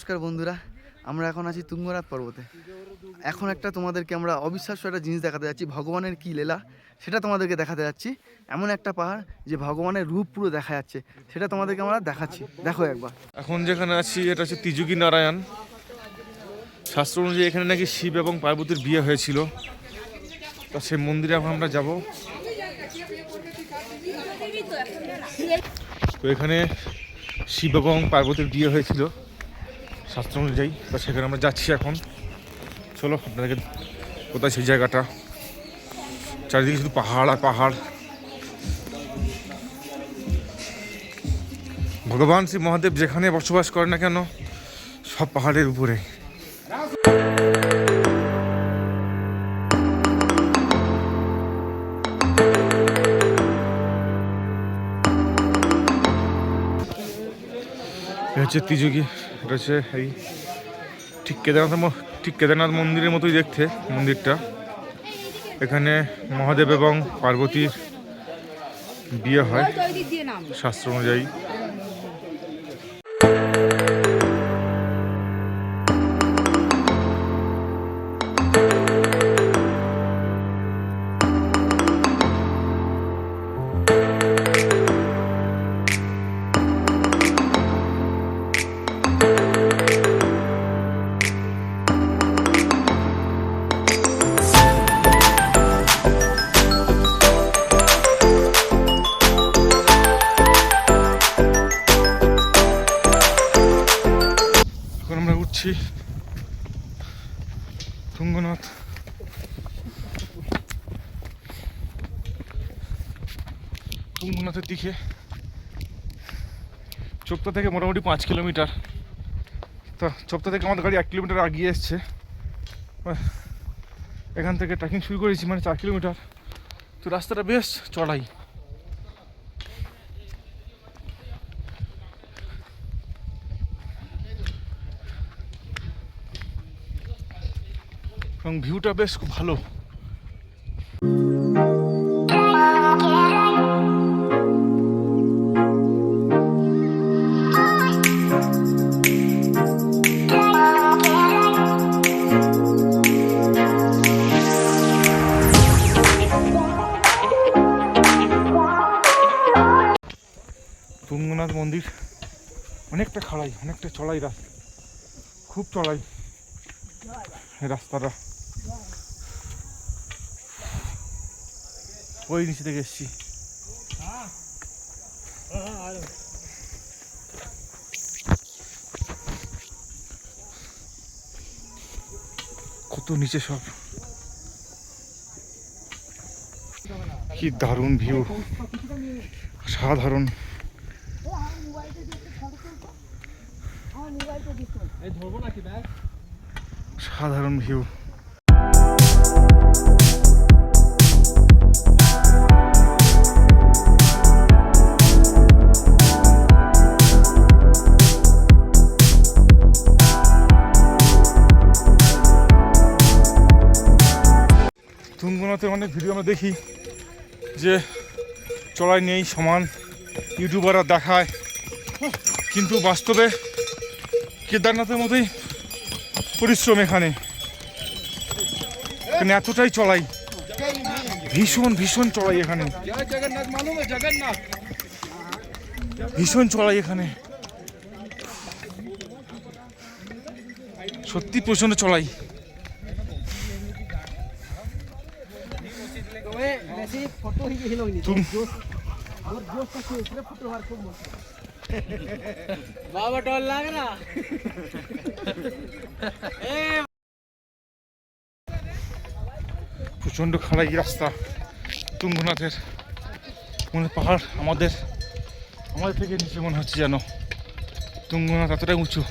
নমস্কার বন্ধুরা, আমরা এখন আছি তুঙ্গরাত পর্বতে। এখন একটা তোমাদেরকে আমরা অবিশ্বাস্য একটা জিনিস দেখাতে যাচ্ছি, ভগবানের কী লীলা, সেটা তোমাদেরকে দেখাতে যাচ্ছি। এমন একটা পাহাড় যে ভগবানের রূপ পুরো দেখা যাচ্ছে, সেটা তোমাদেরকে আমরা দেখাচ্ছি। দেখো একবার। এখন যেখানে আছি, এটা হচ্ছে তিজুকি নারায়ণ। শাস্ত্র অনুযায়ী এখানে নাকি শিব এবং পার্বতীর বিয়ে হয়েছিল। তা সেই মন্দিরে এখন আমরা যাব। তো এখানে শিব এবং পার্বতীর বিয়ে হয়েছিল। শাস্ত্র অনুযায়ী তো সেখানে আমরা যাচ্ছি এখন। চলো, আপনাদেরকে কোথায় সেই জায়গাটা? চারিদিকে শুধু পাহাড় আর পাহাড়। ভগবান শ্রী মহাদেব যেখানে বসবাস করে না কেন, সব পাহাড়ের উপরে। হচ্ছে তিজুকি এটা হচ্ছে এই ঠিক কেদারনাথ ম- ঠিক কেদারনাথ মন্দিরের মতোই দেখতে মন্দিরটা। এখানে মহাদেব এবং পার্বতীর বিয়ে হয় শাস্ত্র অনুযায়ী। উঠছি তুঙ্গনাথ তুঙ্গনাথের দিকে চোপতা থেকে মোটামুটি পাঁচ কিলোমিটার তা চোপতা থেকে আমাদের গাড়ি এক কিলোমিটার আগিয়ে এসছে। এখান থেকে ট্রেকিং শুরু করেছি মানে চার কিলোমিটার। তো রাস্তাটা বেশ চড়াই। এবং ভিউটা বেশ খুব ভালো। তুঙ্গনাথ মন্দির অনেকটা খাড়াই, অনেকটা চড়াই রাস্তা, খুব চড়াই রাস্তাটা। ওই নিচে থেকে এসছি। কত নিচে সব। কি দারুণ ভিউ। সাধারণ সাধারণ ভিউ। তুঙ্গনাথের অনেক ভিডিও আমরা দেখি যে চড়াই নেই, সমান ইউটিউবাররা দেখায়। কিন্তু বাস্তবে কেদারনাথের মতোই পরিশ্রম এখানে। এখানে এতটাই চড়াই। ভীষণ ভীষণ চড়াই এখানে। ভীষণ চড়াই এখানে। সত্যি প্রচণ্ড চড়াই। तुम बाबा टोल लाग ना প্রচণ্ড খাড়াই রাস্তা তুঙ্গনাথের মনে হয় পাহাড় আমাদের আমাদের থেকে নিচে মনে হচ্ছে যেন তুঙ্গনাথ এতটাই উঁচু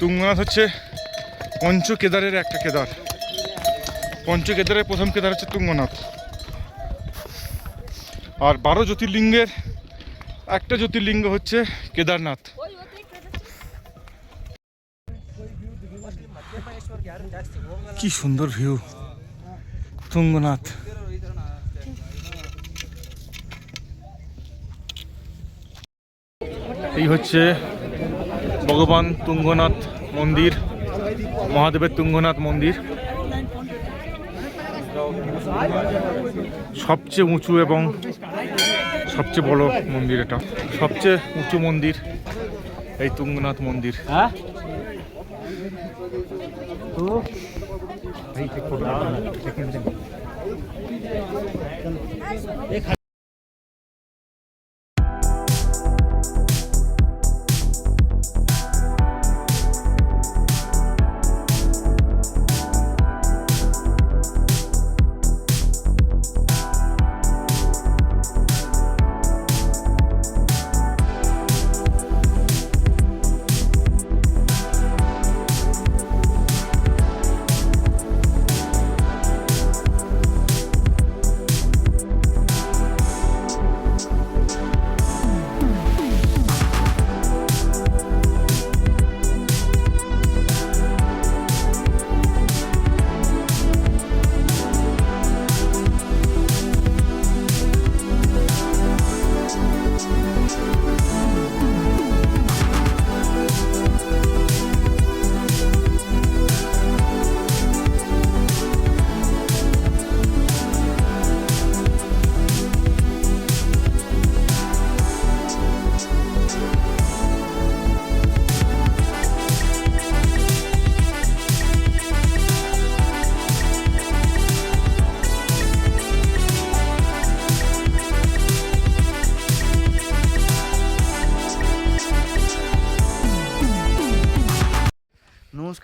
তুঙ্গনাথ হচ্ছে পঞ্চ কেদারের একটা কেদার পঞ্চ কেদারের প্রথম কেদার হচ্ছে তুঙ্গনাথ। আর বারো জ্যোতির্লিঙ্গের একটা জ্যোতির্লিঙ্গ হচ্ছে কেদারনাথ। কি সুন্দর ভিউ। তুঙ্গনাথ। এই হচ্ছে ভগবান তুঙ্গনাথ মন্দির, মহাদেবের তুঙ্গনাথ মন্দির। সবচেয়ে উঁচু এবং সবচেয়ে বড় মন্দির এটা। সবচেয়ে উঁচু মন্দির এই তুঙ্গনাথ মন্দির। হ্যাঁ?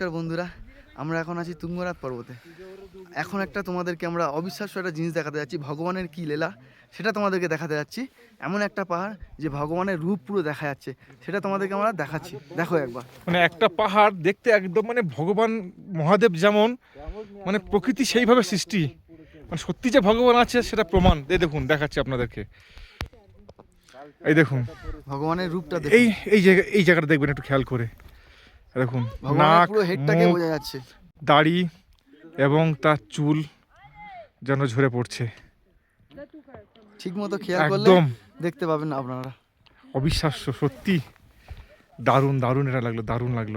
নমস্কার বন্ধুরা আমরা এখন আছি তুঙ্গনাথ পর্বতে। এখন একটা তোমাদেরকে আমরা অবিশ্বাস্য একটা জিনিস দেখাতে যাচ্ছি ভগবানের কী লীলা সেটা তোমাদেরকে দেখাতে যাচ্ছি। এমন একটা পাহাড় যে ভগবানের রূপ পুরো দেখা যাচ্ছে সেটা তোমাদেরকে আমরা দেখাচ্ছি। দেখো একবার। মানে একটা পাহাড় দেখতে একদম মানে ভগবান মহাদেব যেমন মানে প্রকৃতি সেইভাবে সৃষ্টি। মানে সত্যি যে ভগবান আছে সেটা প্রমাণ। এই দেখুন দেখাচ্ছি আপনাদেরকে। এই দেখুন। ভগবানের রূপটা এই এই জায়গা এই জায়গাটা দেখবেন একটু খেয়াল করে। দেখুন নাক বোঝা যাচ্ছে। দাড়ি এবং তার চুল যেন ঝরে পড়ছে। ঠিক মতো খেয়াল করলে দেখতে পাবেন আপনারা। অবিশ্বাস্য সত্যি। দারুণ দারুণ এটা লাগল দারুণ লাগল।